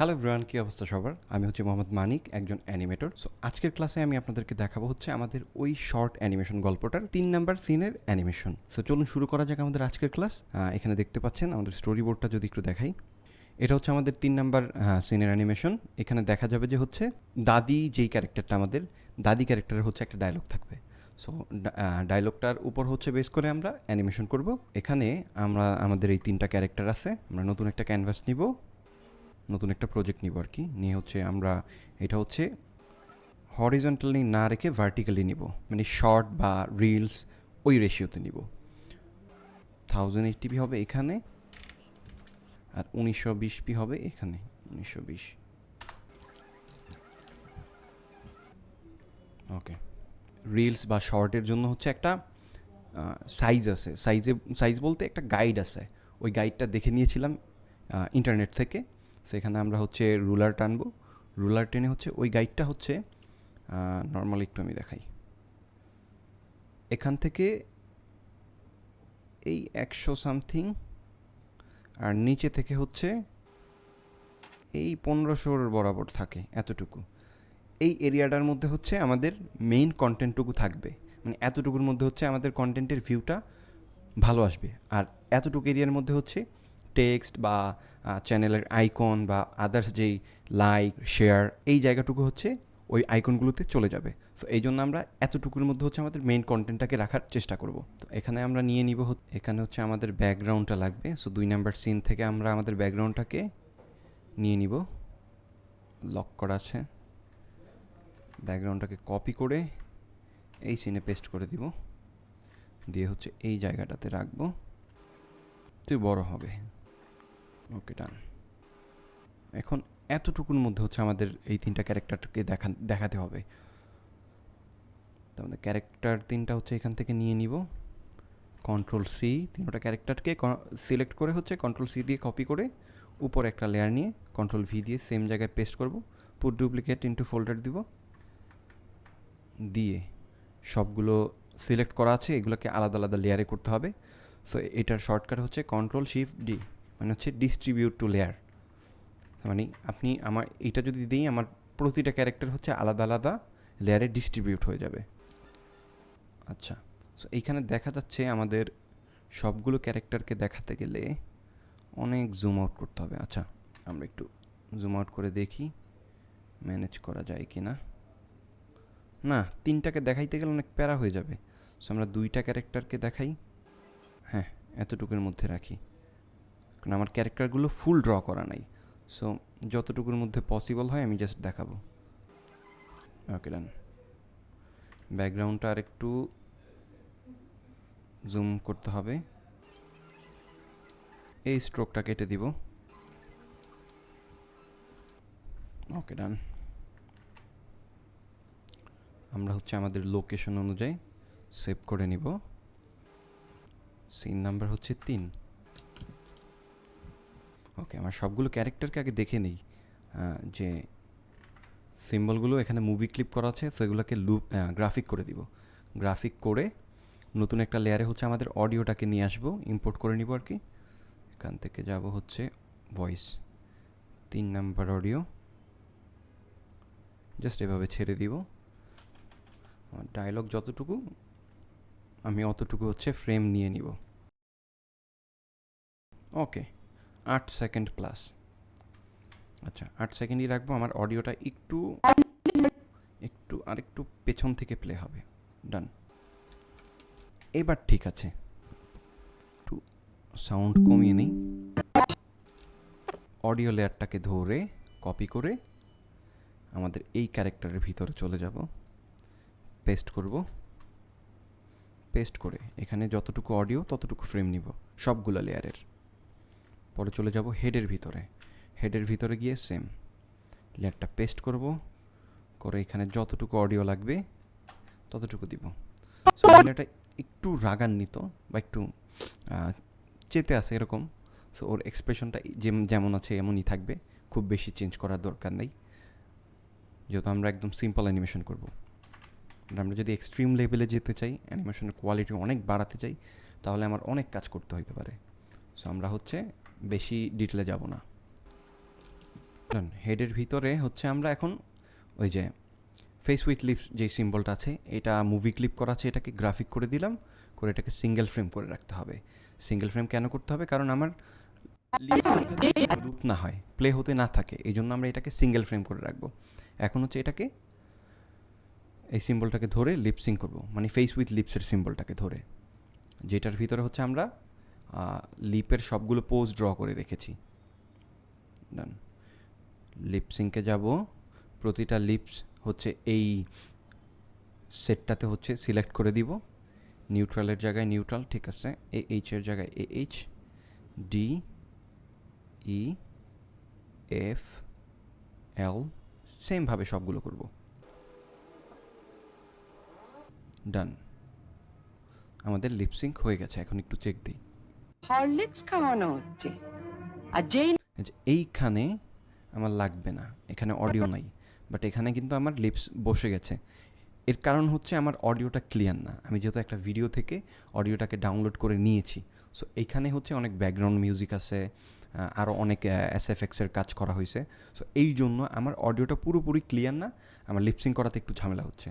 Hello everyone কী অবস্থা সবার? আমি হচ্ছে মোহাম্মদ মানিক, একজন অ্যানিমেটর। সো আজকের ক্লাসে আমি আপনাদেরকে দেখাবো হচ্ছে আমাদের ওই শর্ট অ্যানিমেশন গল্পটার তিন নাম্বার সিনের অ্যানিমেশন সো চলুন শুরু করা যাক আমাদের আজকের ক্লাস এখানে দেখতে পাচ্ছেন আমাদের স্টোরি বোর্ডটা যদি একটু দেখাই। এটা হচ্ছে আমাদের তিন নাম্বার সিনের অ্যানিমেশন এখানে দেখা যাবে যে হচ্ছে দাদি যেই ক্যারেক্টারটা আমাদের, দাদি ক্যারেক্টারের হচ্ছে একটা ডায়লগ থাকবে। সো ডায়লগটার উপর হচ্ছে বেস করে আমরা অ্যানিমেশন করব। এখানে আমরা, আমাদের এই তিনটা ক্যারেক্টার আছে, আমরা নতুন একটা ক্যানভাস নিব। নতুন একটা প্রজেক্ট নিব আর কি নিয়ে হচ্ছে আমরা এটা হচ্ছে হরিজন্টালি না রেখে ভার্টিক্যালি নিব। মানে শর্ট বা রিলস ওই রেশিওতে নিব। থাউজেন্ড এইটটি হবে এখানে আর উনিশশো বিশ পি হবে এখানে। উনিশশো বিশ। ওকে রিলস বা শর্টের জন্য হচ্ছে একটা সাইজ আছে। সাইজে সাইজ বলতে একটা গাইড আছে। ওই গাইডটা দেখে নিয়েছিলাম ইন্টারনেট থেকে। সেখানে আমরা হচ্ছে রুলার টানবো। রুলার টেনে হচ্ছে ওই গাইডটা হচ্ছে নর্মাল একটু আমি দেখাই। এখান থেকে এই একশো সামথিং আর নিচে থেকে হচ্ছে এই পনেরোশোর বরাবর থাকে এতটুকু। এই এরিয়াটার মধ্যে হচ্ছে আমাদের মেইন কন্টেন্টটুকু থাকবে। মানে এতটুকুর মধ্যে হচ্ছে আমাদের কন্টেন্টের ভিউটা ভালো আসবে। আর এতটুকু এরিয়ার মধ্যে হচ্ছে টেক্সট বা চ্যানেলের আইকন বা আদার্স যেই লাইক শেয়ার এই জায়গাটুকু হচ্ছে ওই আইকনগুলোতে চলে যাবে। সো এই জন্য আমরা এতটুকুর মধ্যে হচ্ছে আমাদের মেইন কন্টেন্টটাকে রাখার চেষ্টা করব। তো এখানে আমরা নিয়ে নিব এখানে হচ্ছে আমাদের ব্যাকগ্রাউন্ডটা লাগবে। সো দুই নাম্বার সিন থেকে আমরা আমাদের ব্যাকগ্রাউন্ডটাকে নিয়ে নিব। লক করা আছে। ব্যাকগ্রাউন্ডটাকে কপি করে এই সিনে পেস্ট করে দিব। দিয়ে হচ্ছে এই জায়গাটাতে রাখব। তুই বড় হবে। ওকে ডান এখন এতটুকুর মধ্যে হচ্ছে আমাদের এই তিনটা ক্যারেক্টারকে দেখা দেখাতে হবে। তো আমাদের ক্যারেক্টার তিনটা হচ্ছে এখান থেকে নিয়ে নিব। কন্ট্রোল সি তিনটা ক্যারেক্টারকে সিলেক্ট করে হচ্ছে কন্ট্রোল সি দিয়ে কপি করে উপরে একটা লেয়ার নিয়ে কন্ট্রোল ভি দিয়ে সেম জায়গায় পেস্ট করব। পুট ডুপ্লিকেট ইন্টু ফোল্ডার দিব। দিয়ে সবগুলো সিলেক্ট করা আছে। এগুলোকে আলাদা আলাদা লেয়ারে করতে হবে। সো এটার শর্টকাট হচ্ছে কন্ট্রোল শিফট ডি মানে হচ্ছে ডিস্ট্রিবিউট টু লেয়ার মানে আপনি আমার এটা যদি দিই, আমার প্রতিটা ক্যারেক্টার হচ্ছে আলাদা আলাদা লেয়ারে ডিস্ট্রিবিউট হয়ে যাবে। আচ্ছা সো এইখানে দেখা যাচ্ছে আমাদের সবগুলো ক্যারেক্টারকে দেখাতে গেলে অনেক জুম আউট করতে হবে। আচ্ছা আমরা একটু জুম আউট করে দেখি ম্যানেজ করা যায় কি না না তিনটাকে দেখাইতে গেলে অনেক প্যারা হয়ে যাবে। সো আমরা দুইটা ক্যারেক্টারকে দেখাই। হ্যাঁ এতটুকুর মধ্যে রাখি। কারণ আমার ক্যারেক্টারগুলো ফুল ড্র করা নাই। সো যতটুকুর মধ্যে পসিবল হয় আমি জাস্ট দেখাবো। ওকে ডান ব্যাকগ্রাউন্ডটা আর একটু জুম করতে হবে। এই স্ট্রোকটা কেটে দিব। ওকে ডান আমরা হচ্ছে আমাদের লোকেশন অনুযায়ী সেভ করে নিব। সিন নাম্বার হচ্ছে তিন। ওকে আমার সবগুলো ক্যারেক্টারকে আগে দেখে নিই যে সিম্বলগুলো এখানে মুভি ক্লিপ করা আছে তো লুপ গ্রাফিক করে দিব। গ্রাফিক করে নতুন একটা লেয়ারে হচ্ছে আমাদের অডিওটাকে নিয়ে আসব ইম্পোর্ট করে নিব আর কি। এখান থেকে যাব হচ্ছে ভয়েস তিন নাম্বার অডিও জাস্ট এভাবে ছেড়ে দিব। আমার ডায়লগ যতটুকু, আমি অতটুকু হচ্ছে ফ্রেম নিয়ে নিব। ওকে আট সেকেন্ড প্লাস আচ্ছা আট সেকেন্ডই রাখব, আমার অডিওটা একটু একটু আরেকটু পেছন থেকে প্লে হবে। ডান এবার ঠিক আছে। একটু সাউন্ড কমিয়ে নিই। অডিও লেয়ারটাকে ধরে কপি করে আমাদের এই ক্যারেক্টারের ভিতরে চলে যাব। পেস্ট করব। পেস্ট করে এখানে যতটুকু অডিও ততটুকু ফ্রেম নিব, সবগুলো লেয়ারের পরে চলে যাব হেডের ভিতরে। হেডের ভিতরে গিয়ে সেম লেয়ারটা পেস্ট করব, করে এখানে যতটুকু অডিও লাগবে, ততটুকু দিব। সো লেয়ারটা একটু রাগান্বিত বা একটু চেতে আছে এরকম। সো ওর এক্সপ্রেশনটা যেমন আছে এমনই থাকবে। খুব বেশি চেঞ্জ করার দরকার নেই। যেহেতু আমরা একদম সিম্পল অ্যানিমেশন করব। আমরা যদি এক্সট্রিম লেভেলে যেতে চাই অ্যানিমেশনের কোয়ালিটি অনেক বাড়াতে চাই, তাহলে আমার অনেক কাজ করতে হতে পারে। সো আমরা হচ্ছে বেশি ডিটেলে যাব না। হেডের ভিতরে হচ্ছে আমরা এখন ওই যে ফেস উইথ লিপস যে সিম্বলটা আছে, এটা মুভি ক্লিপ করা আছে, এটাকে গ্রাফিক করে দিলাম, করে এটাকে সিঙ্গেল ফ্রেম করে রাখতে হবে। সিঙ্গেল ফ্রেম কেন করতে হবে? কারণ আমার লুপ না হয় প্লে হতে না থাকে এই জন্য আমরা এটাকে সিঙ্গেল ফ্রেম করে রাখব। এখন হচ্ছে এটাকে এই সিম্বলটাকে ধরে লিপসিং করব মানে ফেস উইথ লিপসের সিম্বলটাকে ধরে। যেটার ভিতরে হচ্ছে আমরা লিপের সবগুলো পোজ ড্র করে রেখেছি। ডান লিপসিংকে যাব। প্রতিটা লিপস হচ্ছে এই সেটটাতে হচ্ছে সিলেক্ট করে দিব। নিউট্রালের জায়গায় নিউট্রাল ঠিক আছে? এ এইচের জায়গায় A H D E F L সেমভাবে সবগুলো করব। ডান আমাদের লিপসিঙ্ক হয়ে গেছে, এখন একটু চেক দিই। হরলিক্স খাওয়ানো হচ্ছে আর যেই এইখানে আমার লাগবে না, এখানে অডিও নাই বাট এখানে কিন্তু আমার লিপস বসে গেছে। এর কারণ হচ্ছে আমার অডিওটা ক্লিয়ার না। আমি যেহেতু একটা ভিডিও থেকে অডিওটাকে ডাউনলোড করে নিয়েছি সো এইখানে হচ্ছে অনেক ব্যাকগ্রাউন্ড মিউজিক আছে আরও অনেক এস এফ এক্সের কাজ করা হয়েছে সো এই জন্য আমার অডিওটা পুরোপুরি ক্লিয়ার না, আমার লিপসিং করাতে একটু ঝামেলা হচ্ছে।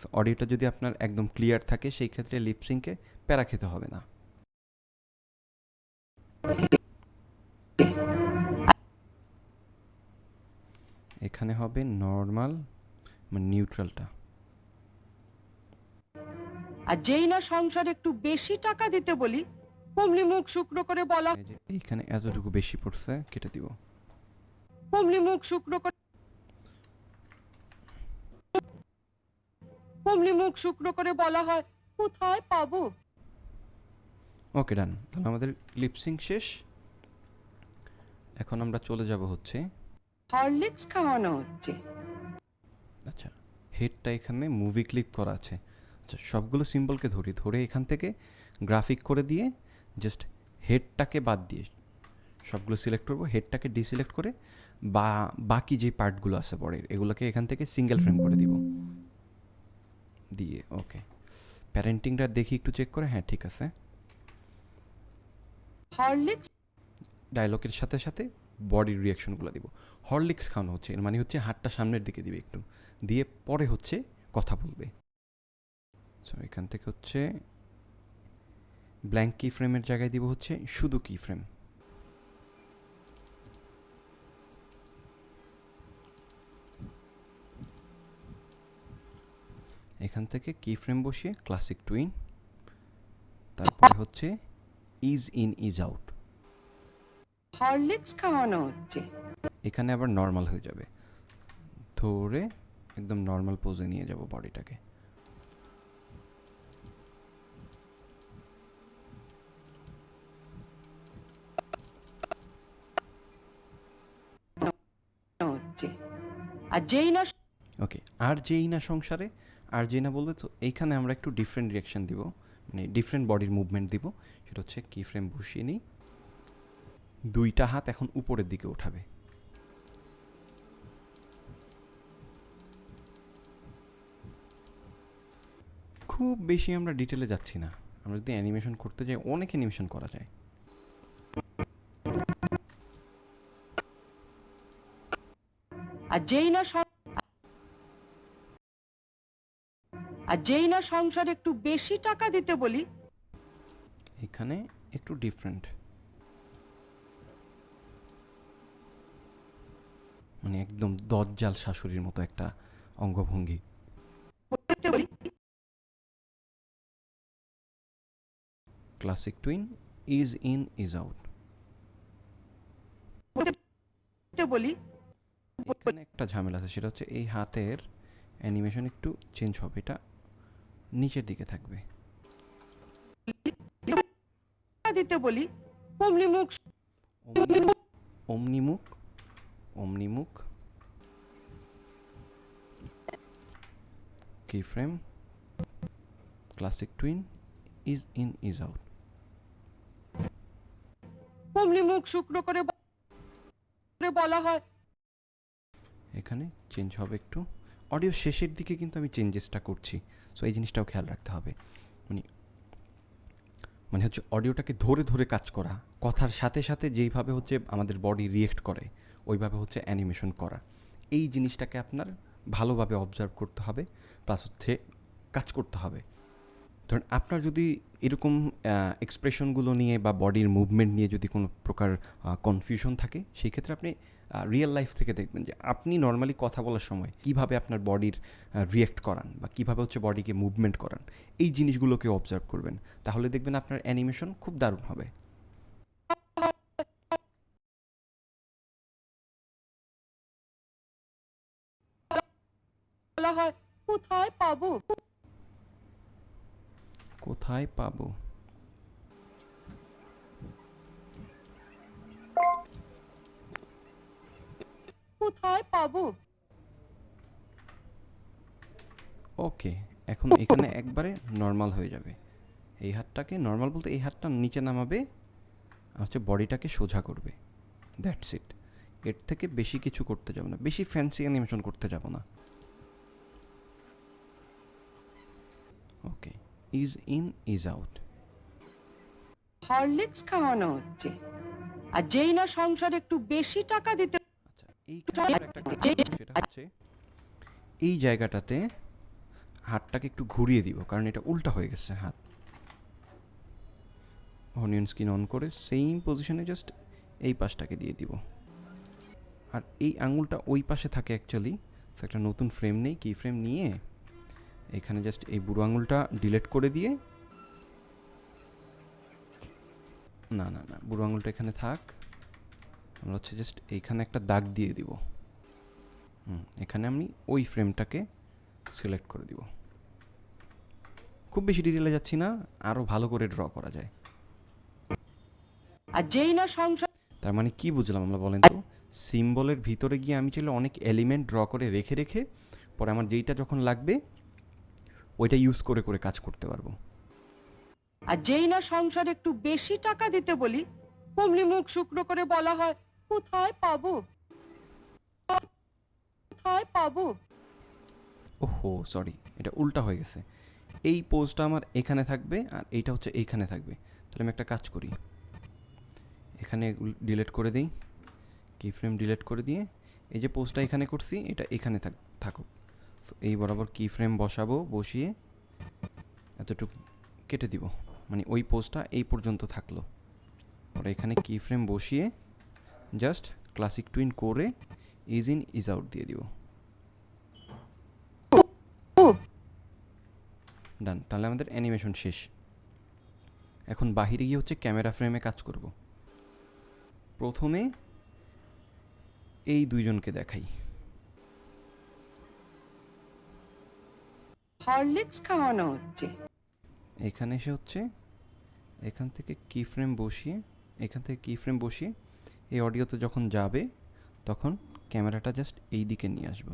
সো অডিওটা যদি আপনার একদম ক্লিয়ার থাকে, সেই ক্ষেত্রে লিপসিংকে প্যারা খেতে হবে না। এখানে হবে নর্মাল মানে নিউট্রালটা আর যেই না সংসারে একটু বেশি টাকা দিতে বলি অমনি মুখ শুকনো করে বলা এইখানে এতটুকু বেশি পড়ছে কেটে দিব। অমনি মুখ শুকনো করে অমনি মুখ শুকনো করে বলা হয় কোথায় পাবো? ওকে ডান তাহলে আমাদের লিপসিং শেষ। এখন আমরা চলে যাব হচ্ছে হরলিক্স খাওয়ানো হচ্ছে। আচ্ছা হেডটা এখানে মুভি ক্লিপ করা আছে। আচ্ছা সবগুলো সিম্বলকে ধরি ধরে এখান থেকে গ্রাফিক করে দিয়ে জাস্ট হেডটাকে বাদ দিয়ে সবগুলো সিলেক্ট করব হেডটাকে ডিসিলেক্ট করে বা বাকি যে পার্টগুলো আছে পরের এগুলোকে এখান থেকে সিঙ্গেল ফ্রেম করে দিব। দিয়ে ওকে প্যারেন্টিংটা দেখি একটু চেক করে হ্যাঁ ঠিক আছে। হরলিক্স? ডায়লগের সাথে সাথে বডির রিয়াকশনগুলো দিব। হরলিক্স খাওয়ানো হচ্ছে, এর মানে হচ্ছে হাতটা সামনের দিকে দিবে একটু। দিয়ে পরে হচ্ছে কথা বলবে। সো এখান থেকে হচ্ছে ব্ল্যাঙ্ক কি ফ্রেমের জায়গায় দিব হচ্ছে শুধু কি ফ্রেম এখান থেকে কি ফ্রেম বসিয়ে ক্লাসিক টুইন তারপরে হচ্ছে ease in ease out Horlicks খাওয়ানো হচ্ছে। এখানে আবার নর্মাল হয়ে যাবে। ধরে একদম নর্মাল পোজে নিয়ে যাব বডিটাকে আর যেই না ওকে আর যেই না সংসারে আর যেই না বলবে তো এইখানে আমরা একটু ডিফারেন্ট রিয়াকশন দিব। মানে ডিফারেন্ট বডির মুভমেন্ট দিব। সেটা হচ্ছে কি ফ্রেম বসিয়ে নিই। দুইটা হাত এখন উপরের দিকে উঠাবে। খুব বেশি আমরা ডিটেলে যাচ্ছি না। আমরা যদি অ্যানিমেশন করতে যাই, অনেক অ্যানিমেশন করা যায়। আর যেই না সং- আর যেই না সংসারে একটু বেশি টাকা দিতে বলি এখানে একটু ডিফারেন্ট মানে একদম দজ্জাল শাশুড়ির মতো একটা অঙ্গভঙ্গি। Classic twin ease in ease out বলি এখানে একটা ঝামেলা আছে সেটা হচ্ছে এই হাতের অ্যানিমেশন একটু চেঞ্জ হবে এটা নিচের দিকে থাকবে। দিতে বলি অমনি মুখ অমনিমুখ অমনিমুখ কি frame classic twin ease in ease out অমনি মুখ শুকনো করে বলা হয়। এখানে চেঞ্জ হবে একটু। অডিও শেষের দিকে কিন্তু আমি চেঞ্জেসটা করছি। সো এই জিনিসটাও খেয়াল রাখতে হবে। মানে মানে হচ্ছে অডিওটাকে ধরে ধরে কাজ করা, কথার সাথে সাথে যেইভাবে হচ্ছে আমাদের বডি রিয়েক্ট করে, ওইভাবে হচ্ছে অ্যানিমেশন করা। এই জিনিসটাকে আপনার ভালোভাবে অবজার্ভ করতে হবে, প্লাস হচ্ছে কাজ করতে হবে। ধরুন, আপনার যদি এরকম এক্সপ্রেশনগুলো নিয়ে বা বডির মুভমেন্ট নিয়ে যদি কোনো প্রকার কনফিউশন থাকে, সেই ক্ষেত্রে আপনি রিয়েল লাইফ থেকে দেখবেন যে আপনি নর্মালি কথা বলার সময় কীভাবে আপনার বডির রিয়েক্ট করান বা কীভাবে হচ্ছে বডিকে মুভমেন্ট করান এই জিনিসগুলোকে অবজার্ভ করবেন। তাহলে দেখবেন আপনার অ্যানিমেশন খুব দারুণ হবে। কোথায় পাবো? কোথায় পাবো? কোথায় পাবো? ওকে এখন এখানে একবারে নর্মাল হয়ে যাবে। এই হাতটাকে নর্মাল বলতে এই হাতটা নিচে নামাবে আর হচ্ছে বডিটাকে সোজা করবে। দ্যাটস ইট এর থেকে বেশি কিছু করতে যাব না। বেশি ফ্যান্সি অ্যানিমেশন করতে যাব না। Okay ease in ease out Horlicks খাওয়ানো হচ্ছে। আর যেই না সংসার একটু বেশি টাকা দিতে এইখানে একটা কাজ সেটা হচ্ছে এই জায়গাটাতে হাতটাকে একটু ঘুরিয়ে দিব কারণ এটা উল্টা হয়ে গেছে হাত। অনিয়ন স্কিন অন করে সেম পজিশনে জাস্ট এই পাশটাকে দিয়ে দিব। আর এই আঙুলটা ওই পাশে থাকে অ্যাকচুয়ালি তো একটা নতুন ফ্রেম নেই কি ফ্রেম নিয়ে এখানে জাস্ট এই বুড়ো আঙুলটা ডিলিট করে দিয়ে না না না বুড়ো আঙুলটা এখানে থাক। আমরা হচ্ছে জাস্ট এইখানে একটা দাগ দিয়ে দিব। হুম এখানে আমি ওই ফ্রেমটাকে সিলেক্ট করে দিব। খুব বেশি ডিটেলে যাচ্ছি না আরও ভালো করে ড্র করা যায়। আর যেই না সংসার তার মানে কি বুঝলাম আমরা বলেন তো? সিম্বলের ভিতরে গিয়ে আমি চাইলে অনেক এলিমেন্ট ড্র করে রেখে রেখে পরে আমার যেইটা যখন লাগবে ওইটা ইউজ করে করে কাজ করতে পারব। আর যেই না সংসার একটু বেশি টাকা দিতে বলি অমনি মুখ শুকনো করে বলা হয় কোথায় পাবো? কোথায় পাবো? ওহো সরি এটা উল্টা হয়ে গেছে। এই পোজটা আমার এখানে থাকবে আর এইটা হচ্ছে এইখানে থাকবে। তাহলে আমি একটা কাজ করি। এখানে ডিলিট করে দিই। কি ফ্রেম ডিলিট করে দিয়ে এই যে পোজটা এখানে করছি এটা এখানে থাক থাকুক। So, এই বরাবর কি ফ্রেম বসাবো বসিয়ে এতটুকু কেটে দিব। মানে ওই পোজটা এই পর্যন্ত থাকল। পরে এখানে কি ফ্রেম বসিয়ে জাস্ট ক্লাসিক টুইন করে ইজ ইন ইজ আউট দিয়ে দিব। ডান তাহলে আমাদের অ্যানিমেশন শেষ। এখন বাহিরে গিয়ে হচ্ছে ক্যামেরা ফ্রেমে কাজ করব। প্রথমে এই দুইজনকে দেখাই। হরলিক্স খাওয়ানো হচ্ছে। এখানে এসে হচ্ছে এখান থেকে কি ফ্রেম বসিয়ে এখান থেকে কি ফ্রেম বসিয়ে এই অডিওতে যখন যাবে তখন ক্যামেরাটা জাস্ট এই দিকে নিয়ে আসব।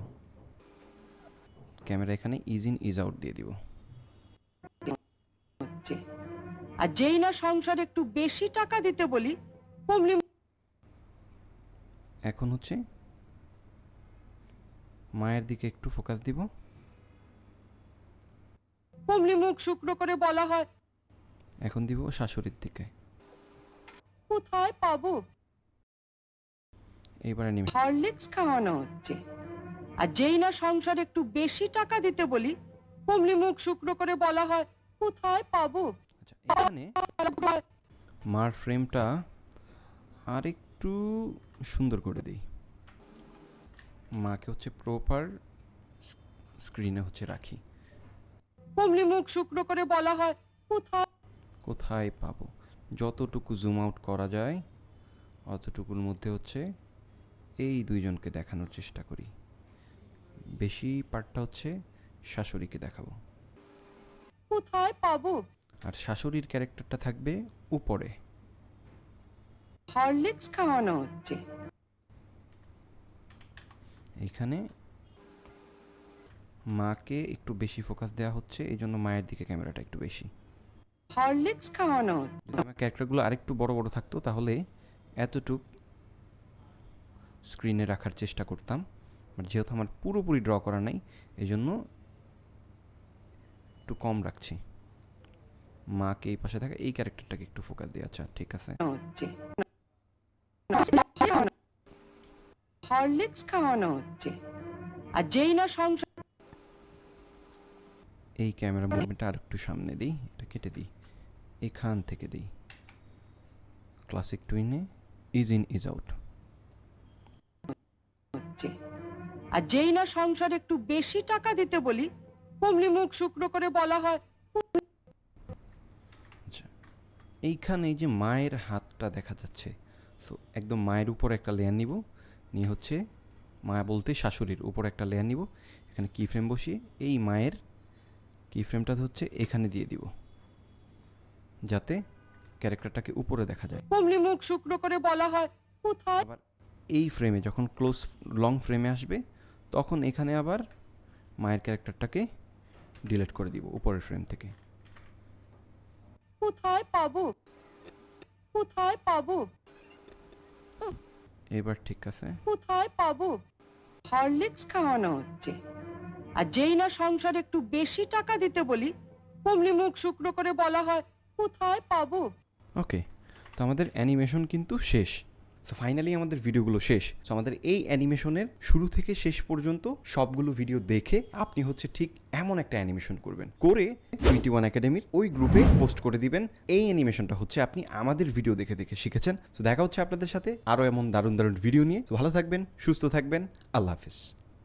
ক্যামেরা এখানে ইজ ইন ইজ আউট দিয়ে দিব। আর যেই না সংসার একটু বেশি টাকা দিতে বলি অমনি এখন হচ্ছে মায়ের দিকে একটু ফোকাস দিব। অমনি মুখ শুকনো করে বলা হয়। এখন দিব শাশুড়ির দিকে। কোথায় পাবো? এইবার অ্যানিমেশন হরলিক্স খাওয়ানো হচ্ছে। আর যেই না সংসার একটু বেশি টাকা দিতে বলি অমনি মুখ শুকনো করে বলা হয় কোথায় পাবো? আচ্ছা এখানে মার ফ্রেমটা আর একটু সুন্দর করে দিই। মাকে হচ্ছে প্রপার স্ক্রিনে হচ্ছে রাখি। অমনি মুখ শুকনো করে বলা হয় কোথায়? কোথায় পাবো? যতটুকু জুম আউট করা যায় অতটুকুর মধ্যে হচ্ছে এই দুইজনকে দেখানোর চেষ্টা করি। বেশি পার্টটা হচ্ছে শাশুড়িকে দেখাবো। কোথায় পাবো? আর শাশুড়ির ক্যারেক্টারটা থাকবে উপরে। হরলিক্স খাওয়ানো হচ্ছে। এইখানে মাকে একটু বেশি ফোকাস দেওয়া হচ্ছে এই জন্য মায়ের দিকে ক্যামেরাটা একটু বেশি। হরলিক্স খাওয়ানো যদি আমার ক্যারেক্টারগুলো আরেকটু বড় বড় থাকতো তাহলে এতটুক স্ক্রিনে রাখার চেষ্টা করতাম বাট যেহেতু আমার পুরোপুরি ড্র করা নাই এই জন্য একটু কম রাখছি। মাকে এই পাশে থাকা এই ক্যারেক্টারটাকে একটু ফোকাস দিয়ে আচ্ছা ঠিক আছে। হরলিক্স খাওয়ানো হচ্ছে। আর যেই না সংসার এই ক্যামেরা মুভমেন্টটা আর একটু সামনে দিই এটা কেটে দিই। এখান থেকে দিই। ক্লাসিক টুইনে ইজ ইন ইজ আউট। আর যেই না সংসারে একটু বেশি টাকা দিতে বলি অমনি মুখ শুকনো করে বলা হয় আচ্ছা এইখানে এই যে মায়ের হাতটা দেখা যাচ্ছে সো একদম মায়ের উপর একটা লেয়ার নিব নিয়ে হচ্ছে মা বলতে শাশুড়ির উপর একটা লেয়ার নিব এখানে কি ফ্রেম বসিয়ে এই মায়ের কি ফ্রেমটা হচ্ছে এখানে দিয়ে দিব যাতে ক্যারেক্টারটাকে উপরে দেখা যায়। অমনি মুখ শুকনো করে বলা হয় কোথায়? আবার এই ফ্রেমে যখন ক্লোজ লং ফ্রেমে আসবে তখন এখানে আবার মায়ের ক্যারেক্টারটাকে ডিলিট করে দিব উপরের ফ্রেম থেকে। কোথায় পাবো? কোথায় পাবো? এবার ঠিক আছে। কোথায় পাবো? হরলিক্স খাওয়ানো হচ্ছে। আর যেই না সংসারে একটু বেশি টাকা দিতে বলি অমনি মুখ শুকনো করে বলা হয় কোথায় পাবো? ওকে তো আমাদের অ্যানিমেশন কিন্তু শেষ। সো ফাইনালি আমাদের ভিডিওগুলো শেষ। সো আমাদের এই অ্যানিমেশনের শুরু থেকে শেষ পর্যন্ত সবগুলো ভিডিও দেখে আপনি হচ্ছে ঠিক এমন একটা অ্যানিমেশন করবেন। করে টোয়েন্টি ওয়ান একাডেমির ওই গ্রুপে পোস্ট করে দিবেন। এই অ্যানিমেশনটা হচ্ছে আপনি আমাদের ভিডিও দেখে দেখে শিখেছেন। সো দেখা হচ্ছে আপনাদের সাথে আরও এমন দারুণ দারুণ ভিডিও নিয়ে। ভালো থাকবেন, সুস্থ থাকবেন। আল্লাহ হাফিজ।